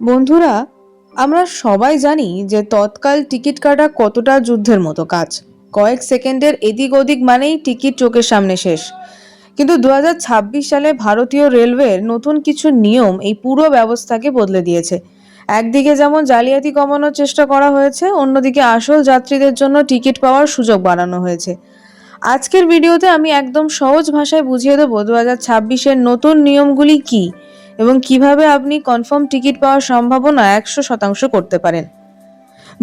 বন্ধুরা, আমরা সবাই জানি যে তৎকাল টিকিট কাটা কতটা যুদ্ধের মতো কাজ। কয়েক সেকেন্ডের এদিক ওদিক মানেই টিকিট চোখের সামনে শেষ। কিন্তু দু হাজার ছাব্বিশ সালে ভারতীয় রেলওয়ের নতুন কিছু নিয়ম এই পুরো ব্যবস্থাকে বদলে দিয়েছে। একদিকে যেমন জালিয়াতি কমানোর চেষ্টা করা হয়েছে, অন্যদিকে আসল যাত্রীদের জন্য টিকিট পাওয়ার সুযোগ বাড়ানো হয়েছে। আজকের ভিডিওতে আমি একদম সহজ ভাষায় বুঝিয়ে দেবো দু হাজার নতুন নিয়মগুলি কী। এবং কীভাবে আপনি কনফার্ম টিকিট পাওয়ার সম্ভাবনা একশো শতাংশ করতে পারেন।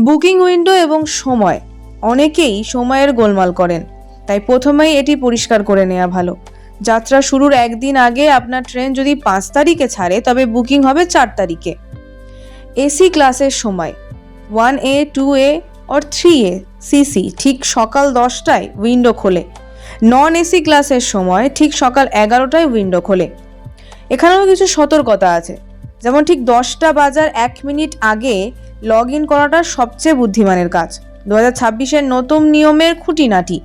বুকিং উইন্ডো এবং সময়। অনেকেই সময়ের গোলমাল করেন, তাই প্রথমেই এটি পরিষ্কার করে নেওয়া ভালো। যাত্রা শুরুর একদিন আগে আপনার ট্রেন যদি পাঁচ তারিখে ছাড়ে, তবে বুকিং হবে চার তারিখে। এসি ক্লাসের সময় one A two A or three A CC ঠিক সকাল দশটায় উইন্ডো খোলে। নন এসি ক্লাসের সময়, ঠিক সকাল এগারোটায় উইন্ডো খোলে। এখানেও কিছু সতর্কতা আছে। যেমন ঠিক দশটা বাজার এক মিনিট আগে লগ ইন করাটা সবচেয়ে বুদ্ধিমানের কাজ। দু হাজার ছাব্বিশের নতুন নিয়মের খুঁটিনাটি।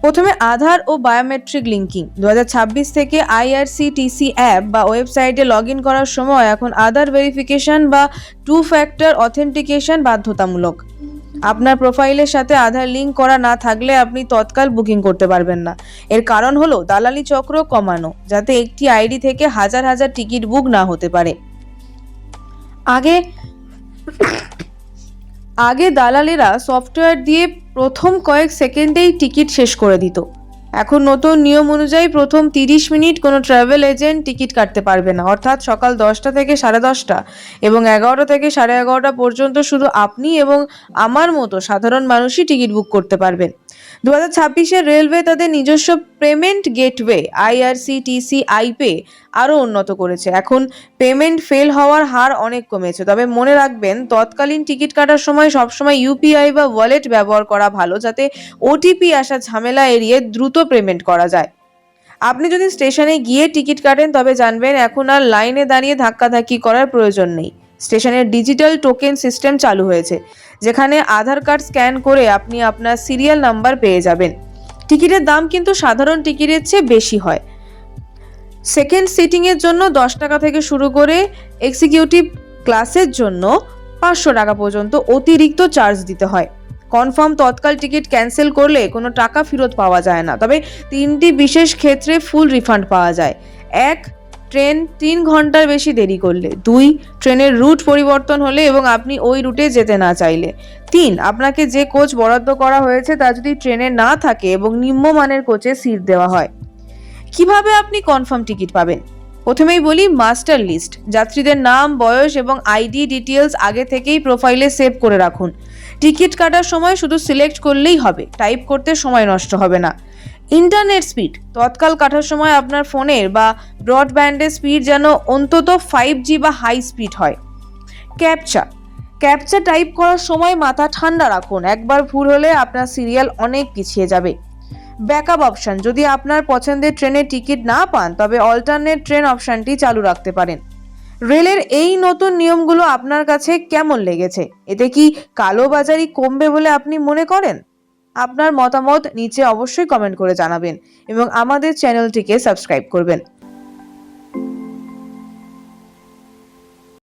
প্রথমে আধার ও বায়োমেট্রিক লিঙ্কিং দু হাজার ছাব্বিশ থেকে আইআরসিটিসি অ্যাপ বা ওয়েবসাইটে লগ ইন করার সময় এখন আধার ভেরিফিকেশন বা টু ফ্যাক্টর অথেন্টিকেশন বাধ্যতামূলক। আপনার প্রোফাইলের সাথে আধার লিঙ্ক করা না থাকলে আপনি তৎকাল বুকিং করতে পারবেন না। এর কারণ হলো দালালি চক্র কমানো, যাতে একটি আইডি থেকে হাজার হাজার টিকিট বুক না হতে পারে। আগে আগে দালালেরা সফটওয়্যার দিয়ে প্রথম কয়েক সেকেন্ডেই টিকিট শেষ করে দিত। এখন নতুন নিয়ম অনুযায়ী প্রথম তিরিশ মিনিট কোনো ট্রাভেল এজেন্ট টিকিট কাটতে পারবে না। অর্থাৎ সকাল দশটা থেকে সাড়ে দশটা এবং এগারোটা থেকে সাড়ে এগারোটা পর্যন্ত শুধু আপনি এবং আমার মতো সাধারণ মানুষই টিকিট বুক করতে পারবেন। দু হাজার রেলওয়ে তাদের নিজস্ব পেমেন্ট গেটওয়ে আইআরসিটিসি আইপে আরও উন্নত করেছে। এখন পেমেন্ট ফেল হওয়ার হার অনেক কমেছে। তবে মনে রাখবেন, তৎকালীন টিকিট কাটার সময় সবসময় ইউপিআই বা ওয়ালেট ব্যবহার করা ভালো, যাতে ওটিপি আসা ঝামেলা এড়িয়ে দ্রুত পেমেন্ট করা যায়। আপনি যদি স্টেশনে গিয়ে টিকিট কাটেন, তবে জানবেন এখন আর লাইনে দাঁড়িয়ে ধাক্কাধাক্কি করার প্রয়োজন নেই। স্টেশনের ডিজিটাল টোকেন সিস্টেম চালু হয়েছে, যেখানে আধার কার্ড স্ক্যান করে আপনি আপনার সিরিয়াল নাম্বার পেয়ে যাবেন। টিকিটের দাম কিন্তু সাধারণ টিকিটের চেয়ে বেশি হয়। সেকেন্ড সিটিংয়ের জন্য দশ টাকা থেকে শুরু করে এক্সিকিউটিভ ক্লাসের জন্য পাঁচশো টাকা পর্যন্ত অতিরিক্ত চার্জ দিতে হয়। কনফার্ম তৎকাল টিকিট ক্যান্সেল করলে কোনো টাকা ফেরত পাওয়া যায় না, তবে তিনটি বিশেষ ক্ষেত্রে ফুল রিফান্ড পাওয়া যায়। এক ট্রেন তিন ঘণ্টার বেশি দেরি করলে। দুই, ট্রেনের রুট পরিবর্তন হলে এবং আপনি ওই রুটে যেতে না চাইলে। তিন, আপনাকে যে কোচ বরাদ্দ করা হয়েছে তা যদি ট্রেনে না থাকে এবং নিম্নমানের কোচে সিট দেওয়া হয়। কীভাবে আপনি কনফার্ম টিকিট পাবেন? প্রথমেই বলি মাস্টার লিস্ট। যাত্রীদের নাম, বয়স এবং আইডি ডিটেলস আগে থেকেই প্রোফাইলে সেভ করে রাখুন। টিকিট কাটার সময় শুধু সিলেক্ট করলেই হবে। টাইপ করতে সময় নষ্ট হবে না। Internet speed. তৎকাল কাটার সময় আপনার ফোনের বা ব্রডব্যান্ডের স্পিড যেন অন্তত ফাইভ জি বা হাই স্পিড হয়। ক্যাপচা ক্যাপচা টাইপ করার সময় মাথা ঠান্ডা রাখুন। একবার ভুল হলে আপনার সিরিয়াল অনেক পিছিয়ে যাবে। ব্যাকআপ অপশান যদি আপনার পছন্দের ট্রেনের টিকিট না পান, তবে অল্টারনেট ট্রেন অপশানটি চালু রাখতে পারেন। রেলের এই নতুন নিয়মগুলো আপনার কাছে কেমন লেগেছে? এতে কি কালোবাজারি কমবে বলে আপনি মনে করেন? আপনার মতামত নিচে অবশ্যই কমেন্ট করে জানাবেন এবং আমাদের চ্যানেলটিকে সাবস্ক্রাইব করবেন।